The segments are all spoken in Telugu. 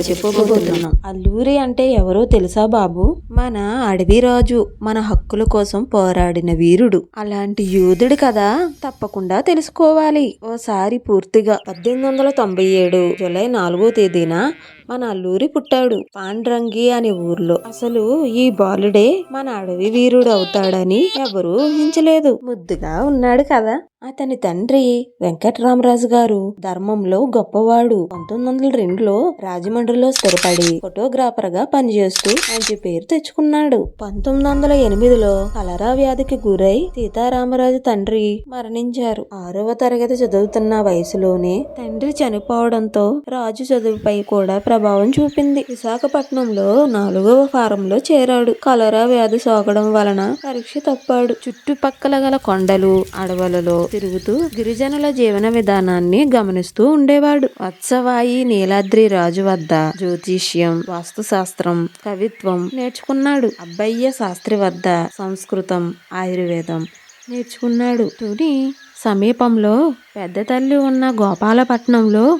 చెప్పుకోబోతున్నాం అల్లూరి అంటే ఎవరో తెలుసా బాబు? మన అడవి రాజు మన హక్కుల కోసం పోరాడిన వీరుడు. అలాంటి యోధుడు కదా తప్పకుండా తెలుసుకోవాలి. ఓసారి పూర్తిగా. పద్దెనిమిది వందల తొంభై ఏడు జూలై నాలుగో తేదీన మన అల్లూరి పుట్టాడు పాండ్రంగి అనే ఊర్లో. అసలు ఈ బాలుడే మన అడవి వీరుడు అవుతాడని ఎవరూ ఊహించలేదు. ముద్దుగా ఉన్నాడు కదా. అతని తండ్రి వెంకట్రామరాజు గారు ధర్మంలో గొప్పవాడు. పంతొమ్మిది వందల రెండులో రాజమండ్రిలో స్థిరపడి ఫోటోగ్రాఫర్గా పనిచేస్తూ మంచి పేరు తెచ్చుకున్నాడు. పంతొమ్మిది వందల ఎనిమిదిలో కలరా వ్యాధికి గురై సీతారామరాజు తండ్రి మరణించారు. ఆరవ తరగతి చదువుతున్న వయసులోనే తండ్రి చనిపోవడంతో రాజు చదువుపై కూడా ప్రభావం చూపింది. విశాఖపట్నంలో నాలుగవ ఫారంలో చేరాడు. కలరా వ్యాధి సోకడం వలన పరీక్ష తప్పాడు. చుట్టుపక్కల గల కొండలు అడవులలో తిరుగుతూ గిరిజనుల జీవన విధానాన్ని గమనిస్తూ ఉండేవాడు. వత్సవాయి నీలాద్రి రాజు వద్ద జ్యోతిష్యం వాస్తుశాస్త్రం కవిత్వం నేర్చుకున్నాడు. అబ్బయ్య శాస్త్రి వద్ద సంస్కృతం ఆయుర్వేదం నేర్చుకున్నాడు. తుని సమీపంలో పెద్ద తల్లి ఉన్న గోపాలపట్నంలో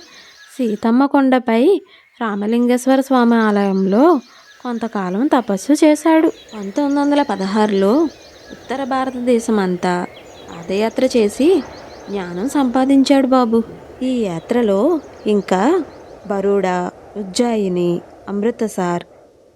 సీతమ్మ కొండపై రామలింగేశ్వర స్వామి ఆలయంలో కొంతకాలం తపస్సు చేశాడు. పంతొమ్మిది వందల పదహారులో ఉత్తర భారతదేశం అంతా పాదయాత్ర చేసి జ్ఞానం సంపాదించాడు బాబు. ఈ యాత్రలో ఇంకా బరోడా ఉజ్జాయిని అమృతసర్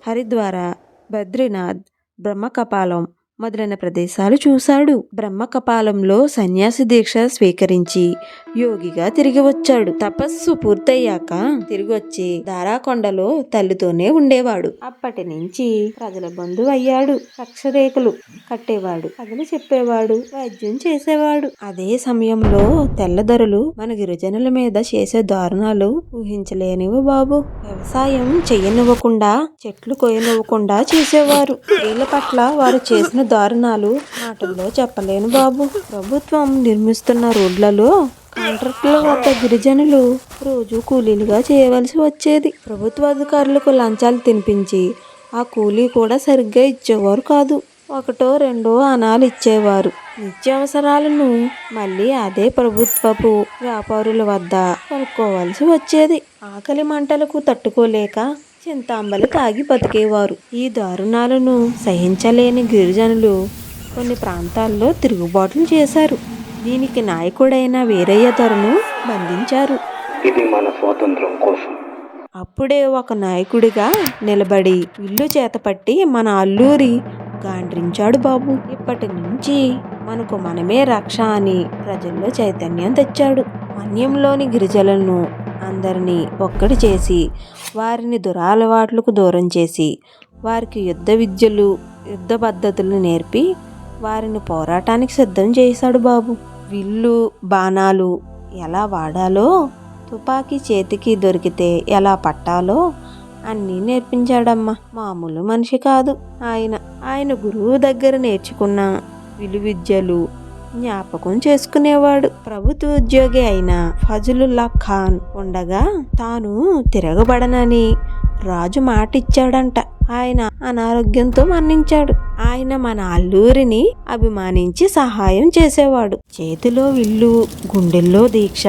హరిద్వార బద్రీనాథ్ బ్రహ్మకపాలం మొదలైన ప్రదేశాలు చూశాడు. బ్రహ్మ కపాలంలో సన్యాసి దీక్ష స్వీకరించి యోగిగా తిరిగి వచ్చాడు. తపస్సు పూర్తయ్యాక తిరిగి వచ్చి దారాకొండలో తల్లితోనే ఉండేవాడు. అప్పటి నుంచి ప్రజల బంధువు అయ్యాడు రక్షరేఖలు కట్టేవాడు. కథలు చెప్పేవాడు. వైద్యం చేసేవాడు. అదే సమయంలో తెల్లదొరలు మన గిరిజనుల మీద చేసే దారుణాలు ఊహించలేనివి బాబు. వ్యవసాయం చెయ్యనివ్వకుండా చెట్లు కొయ్యనివ్వకుండా చేసేవారు. వీళ్ళ పట్ల వారు చేసిన దారుణాలు మాటల్లో చెప్పలేను బాబు. ప్రభుత్వం నిర్మిస్తున్న రోడ్లలో కాంట్రాక్టుల వద్ద గిరిజనులు రోజు కూలీలుగా చేయవలసి వచ్చేది. ప్రభుత్వ అధికారులకు లంచాలు తినిపించి ఆ కూలీ కూడా సరిగ్గా ఇచ్చేవారు కాదు. ఒకటో రెండో అనాలు ఇచ్చేవారు. నిత్యావసరాలను మళ్ళీ అదే ప్రభుత్వపు వ్యాపారుల వద్ద కొనుక్కోవాల్సి వచ్చేది. ఆకలి మంటలకు తట్టుకోలేక చింతాంబలు తాగి బతికేవారు. ఈ దారుణాలను సహించలేని గిరిజనులు కొన్ని ప్రాంతాల్లో తిరుగుబాట్లు చేశారు. దీనికి నాయకుడైన వీరయ్య ధరను బంధించారు. ఇది మన స్వాతంత్రం కోసం. అప్పుడే ఒక నాయకుడిగా నిలబడి ఇల్లు చేతపట్టి మన అల్లూరి గాండ్రించాడు బాబు. ఇప్పటి నుంచి మనకు మనమే రక్ష అని ప్రజల్లో చైతన్యం తెచ్చాడు. మన్యంలోని గిరిజనులను అందరినీ ఒక్కటి చేసి వారిని దురాలవాట్లకు దూరం చేసి వారికి యుద్ధ విద్యలు యుద్ధ పద్ధతులు నేర్పి వారిని పోరాటానికి సిద్ధం చేశాడు బాబు. విల్లు బాణాలు ఎలా వాడాలో తుపాకీ చేతికి దొరికితే ఎలా పట్టాలో అన్నీ నేర్పించాడమ్మా. మామూలు మనిషి కాదు ఆయన. ఆయన గురువు దగ్గర నేర్చుకున్న విలు విద్యలు జ్ఞాపకం చేసుకునేవాడు. ప్రభుత్వ ఉద్యోగి అయిన ఫజలుల్లా ఖాన్ ఉండగా తాను తిరగబడనని రాజు మాట ఇచ్చాడంట ఆయన అనారోగ్యంతో మరణించాడు. ఆయన మన అల్లూరిని అభిమానించి సహాయం చేసేవాడు. చేతిలో విల్లు గుండెల్లో దీక్ష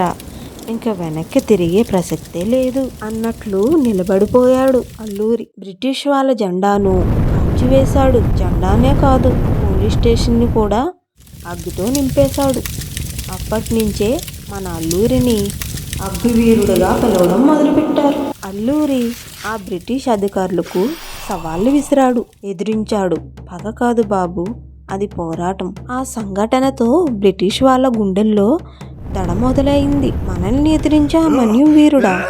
ఇంకా వెనక్కి తిరిగే ప్రసక్తే లేదు అన్నట్లు నిలబడిపోయాడు అల్లూరి. బ్రిటిష్ వాళ్ళ జెండాను కాల్చివేశాడు. జెండానే కాదు పోలీస్ స్టేషన్ని కూడా అగ్గితో నింపేశాడు. అప్పటి నుంచే మన అల్లూరిని అగ్గివీరుడుగా పిలవడం మొదలుపెట్టారు. అల్లూరి ఆ బ్రిటిష్ అధికారులకు సవాళ్ళు విసిరాడు ఎదిరించాడు. పగ కాదు బాబు అది పోరాటం. ఆ సంఘటనతో బ్రిటిష్ వాళ్ళ గుండెల్లో దడ మొదలైంది. మనల్ని ఎదిరించా మన్యు వీరుడా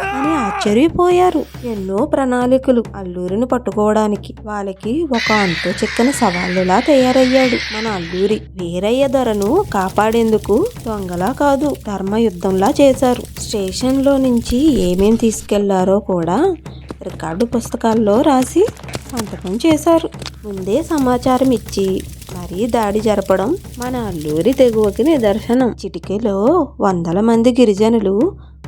ఆశ్చర్యపోయారు ఎన్నో ప్రణాళికలు అల్లూరిని పట్టుకోవడానికి. వాళ్ళకి ఒక అంతు చిక్కని సవాళ్ళులా తయారయ్యాడు. మన అల్లూరి వీరయ్య ధరను కాపాడేందుకు దొంగలా కాదు ధర్మ యుద్ధంలా చేశారు. స్టేషన్లో నుంచి ఏమేం తీసుకెళ్ళారో కూడా రికార్డు పుస్తకాల్లో రాసి సంతకం చేశారు. ముందే సమాచారం ఇచ్చి మరీ దాడి జరపడం మన అల్లూరి తెగువకి నిదర్శనం. చిటికెలో వందల మంది గిరిజనులు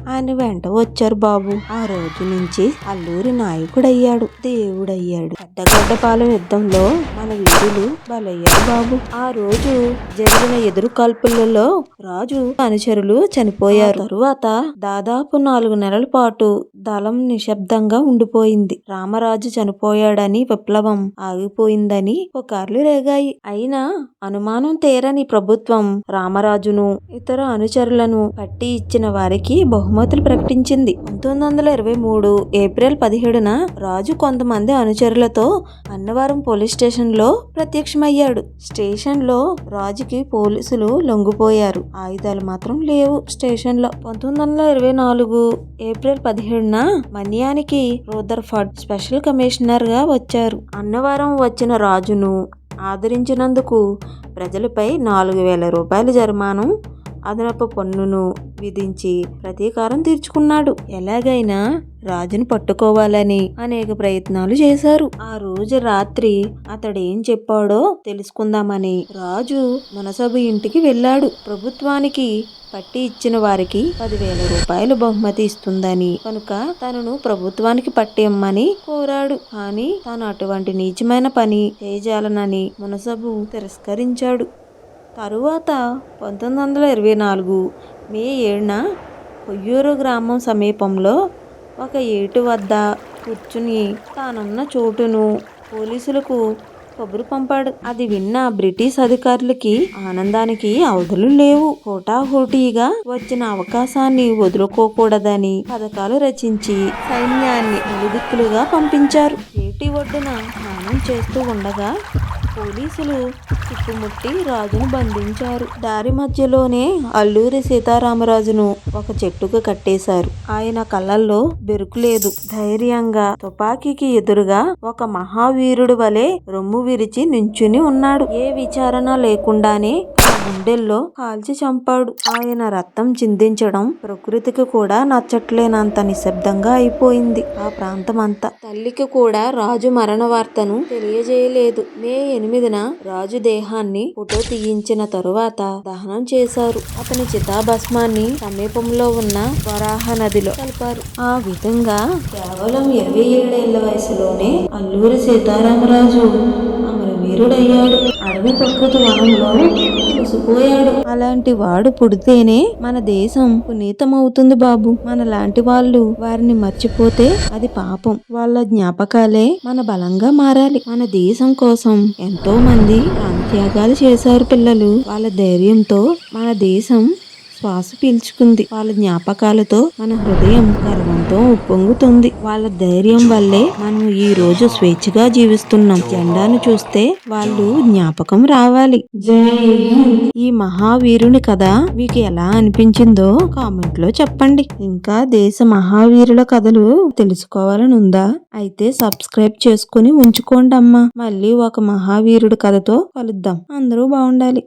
ఆయన వెంట వచ్చారు బాబు. ఆ రోజు నుంచి అల్లూరి నాయకుడయ్యాడు. దేవుడయ్యాడు. పెద్దగడ్డపాలెం యుద్ధంలో మన వీరులు బలయ్యారు బాబు. ఆ రోజు జరిగిన ఎదురు కాల్పులలో రాజు అనుచరులు చనిపోయారు. తరువాత దాదాపు నాలుగు నెలల పాటు దళం నిశ్శబ్దంగా ఉండిపోయింది. రామరాజు చనిపోయాడని విప్లవం ఆగిపోయిందని పుకార్లు రేగాయి. అయినా అనుమానం తీరని ప్రభుత్వం రామరాజును ఇతర అనుచరులను పట్టి ఇచ్చిన వారికి బహుమతులు ప్రకటించింది. పంతొమ్మిది వందల ఇరవై మూడు ఏప్రిల్ పదిహేడున రాజు కొంతమంది అనుచరులతో అన్నవరం పోలీస్ స్టేషన్లో ప్రత్యక్షమయ్యాడు. స్టేషన్లో రాజుకి పోలీసులు లొంగిపోయారు. ఆయుధాలు మాత్రం లేవు స్టేషన్లో పంతొమ్మిది వందల ఇరవై నాలుగు ఏప్రిల్ పదిహేడున మన్యానికి రూదర్ఫర్డ్ స్పెషల్ కమిషనర్గా వచ్చారు. అన్నవరం వచ్చిన రాజును ఆదరించినందుకు ప్రజలపై నాలుగు వేల రూపాయల జరిమానం అదనపు పన్నును విధించి ప్రతీకారం తీర్చుకున్నాడు. ఎలాగైనా రాజును పట్టుకోవాలని అనేక ప్రయత్నాలు చేశారు. ఆ రోజు రాత్రి అతడేం చెప్పాడో తెలుసుకుందామని రాజు మునసబు ఇంటికి వెళ్ళాడు. ప్రభుత్వానికి పట్టి ఇచ్చిన వారికి పదివేల రూపాయలు బహుమతి ఇస్తుందని కనుక తనను ప్రభుత్వానికి పట్టేమ్మని కోరాడు. కానీ తాను అటువంటి నీచమైన పని చేయజాలనని మునసబు తిరస్కరించాడు. తరువాత పంతొమ్మిది వందల ఇరవై నాలుగు మే ఏడున కొయ్యూరు గ్రామం సమీపంలో ఒక ఏటు వద్ద కూర్చుని తానున్న చోటును పోలీసులకు కబురు పంపాడు. అది విన్న బ్రిటిష్ అధికారులకి ఆనందానికి అవధులు లేవు. హోటాహోటీగా వచ్చిన అవకాశాన్ని వదులుకోకూడదని పథకాలు రచించి సైన్యాన్ని నలుదిక్కులుగా పంపించారు. ఏటి ఒడ్డున స్నానం చేస్తూ ఉండగా పోలీసులు చుట్టుముట్టి రాజును బంధించారు. దారి మధ్యలోనే అల్లూరి సీతారామరాజును ఒక చెట్టుకు కట్టేశారు. ఆయన కళ్ళల్లో బెరుకు లేదు. ధైర్యంగా తుపాకీకి ఎదురుగా ఒక మహావీరుడు వలె రొమ్ము విరిచి నించుని ఉన్నాడు. ఏ విచారణ లేకుండానే గుండెల్లో కాల్చి చంపాడు. ఆయన రక్తం చిందించడం ప్రకృతికి కూడా నచ్చట్లేనంత నిశ్శబ్దంగా అయిపోయింది ఆ ప్రాంతం అంతా తల్లికి కూడా రాజు మరణ వార్తను తెలియజేయలేదు. మే ఎనిమిదిన రాజు దేహాన్ని ఫోటో తీయించిన తరువాత దహనం చేశారు. అతని చితాభస్మాన్ని సమీపంలో ఉన్న వరాహ నదిలో కలిపారు. ఆ విధంగా కేవలం ఇరవై ఏడేళ్ళ వయసులోనే అల్లూరి సీతారామరాజు వీరుడయ్యాడు అడవి ప్రకృతి వనంలో కలిసిపోయాడు అలాంటి వాడు పుడితేనే మన దేశం పునీతమవుతుంది బాబు. మన లాంటి వాళ్ళు వారిని మర్చిపోతే అది పాపం. వాళ్ళ జ్ఞాపకాలే మన బలంగా మారాలి. మన దేశం కోసం ఎంతో మంది ప్రాణత్యాగాలు చేశారు పిల్లలు. వాళ్ళ ధైర్యంతో మన దేశం శ్వాస పీల్చుకుంది. వాళ్ళ జ్ఞాపకాలతో మన హృదయం గర్వంతో ఉప్పొంగుతుంది. వాళ్ళ ధైర్యం వల్లే మనం ఈ రోజు స్వేచ్ఛగా జీవిస్తున్నాం. జెండాను చూస్తే వాళ్ళు జ్ఞాపకం రావాలి. ఈ మహావీరుని కథ మీకు ఎలా అనిపించిందో కామెంట్లో చెప్పండి. ఇంకా దేశ మహావీరుల కథలు తెలుసుకోవాలని ఉందా అయితే సబ్స్క్రైబ్ చేసుకుని ఉంచుకోండి అమ్మా మళ్ళీ ఒక మహావీరుడి కథతో కలుద్దాం. అందరూ బాగుండాలి.